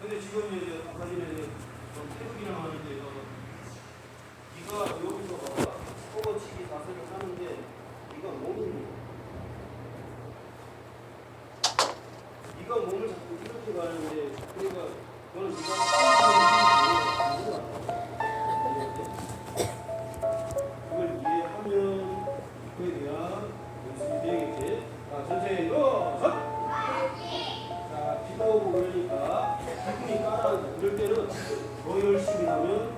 근데 지금 이제 아까 전에 이제 좀 태극이랑 하는데 네가 여기서 허거치기 자세를 하는데 네가 몸이 네가 몸을 자꾸 이렇게 가는데 그러니까 너는 네가 그걸 이해하면 그에 대한 연습이 되겠지. 자, 전체 일어서. 자, 비도 오고 그러니까 그럴 때는 더 열심히 하면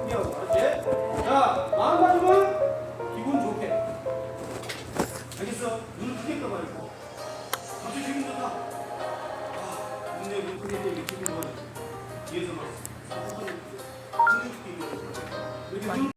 뒤에서 막 거. 이렇게 눈